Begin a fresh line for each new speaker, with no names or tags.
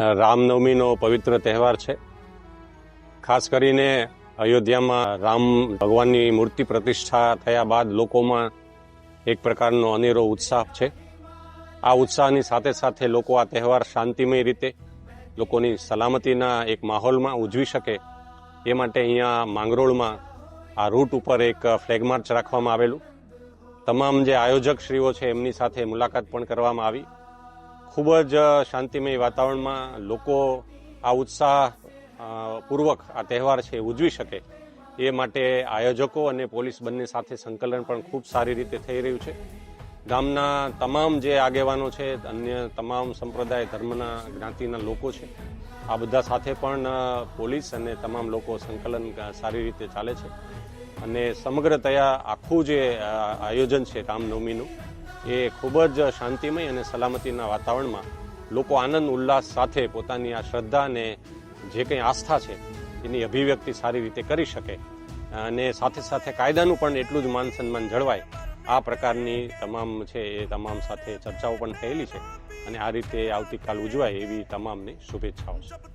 રામનવમીનો પવિત્ર તહેવાર છે. ખાસ કરીને અયોધ્યામાં રામ ભગવાનની મૂર્તિ પ્રતિષ્ઠા થયા બાદ લોકોમાં એક પ્રકારનો અનેરો ઉત્સાહ છે. આ ઉત્સાહની સાથે સાથે લોકો આ તહેવાર શાંતિમય રીતે લોકોની સલામતીના એક માહોલમાં ઉજવી શકે એ માટે અહીંયા માંગરોળમાં આ રૂટ ઉપર એક ફ્લેગ માર્ચ રાખવામાં આવેલું. તમામ જે આયોજક શ્રીઓ છે એમની સાથે મુલાકાત પણ કરવામાં આવી. ખૂબ જ શાંતિમય વાતાવરણમાં લોકો આ ઉત્સાહ પૂર્વક આ તહેવાર છે ઉજવી શકે એ માટે આયોજકો અને પોલીસ બંને સાથે સંકલન પણ ખૂબ સારી રીતે થઈ રહ્યું છે. ગામના તમામ જે આગેવાનો છે, અન્ય તમામ સંપ્રદાય ધર્મના જ્ઞાતિના લોકો છે, આ બધા સાથે પણ પોલીસ અને તમામ લોકો સંકલન સારી રીતે ચાલે છે. અને સમગ્રતયા આખું જે આયોજન છે રામનવમીનું એ ખૂબ જ શાંતિમય અને સલામતીના વાતાવરણમાં લોકો આનંદ, ઉલ્લાસ સાથે પોતાની આ શ્રદ્ધા અને જે કંઈ આસ્થા છે, એની અભિવ્યક્તિ સારી રીતે કરી શકે. અને સાથે સાથે કાયદાનું પણ એટલું જ માન સન્માન જળવાય. આ પ્રકારની તમામ છે એ તમામ સાથે ચર્ચાઓ પણ થયેલી છે. અને આ રીતે આવતીકાલ ઉજવાય એવી તમામને શુભેચ્છાઓ. છે